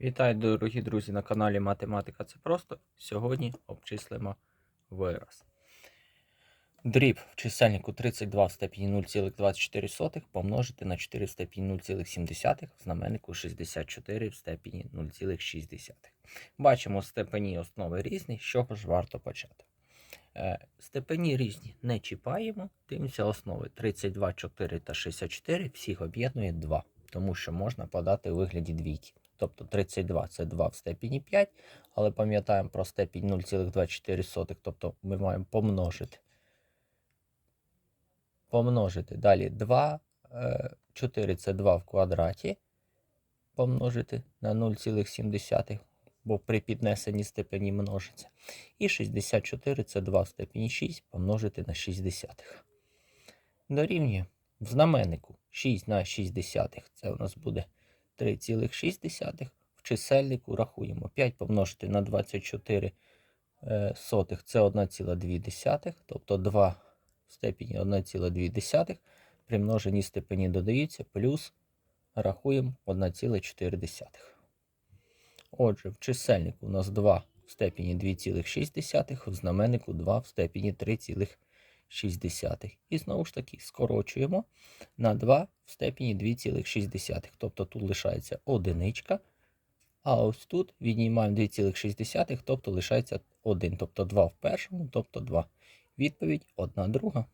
Вітаю, дорогі друзі, на каналі Математика це просто. Сьогодні обчислимо вираз. Дріб в чисельнику 32 в степені 0,24 помножити на 4 в степені 0,7 в знаменнику 64 в степені 0,6. Бачимо, степені основи різні, з чого ж варто почати. Е, Степені різні не чіпаємо, дивимося основи 32, 4 та 64, всіх об'єднує 2, тому що можна подати у вигляді двійки. Тобто 32 це 2 в степені 5, але пам'ятаємо про степінь 0,24, тобто ми маємо помножити. Помножити. Далі 2, 4 це 2 в квадраті. Помножити на 0,7, бо при піднесенні степені множиться. І 64 це 2 в степені 6 помножити на 60. Дорівнює в знаменнику 6 на 60 це у нас буде 3,6. В чисельнику рахуємо 5 помножити на 24 е, сотих це 1,2, тобто 2 в степені 1,2 при множенні степені додаються, плюс рахуємо 1,4. Отже, в чисельнику у нас 2 в степені 2,6, в знаменнику 2 в степені 3,6. І знову ж таки скорочуємо на 2 в степені 2,6. Тобто тут лишається одиничка. А ось тут віднімаємо 2,6, тобто лишається 1. Тобто 2 в першому, тобто 2. Відповідь 1 друга.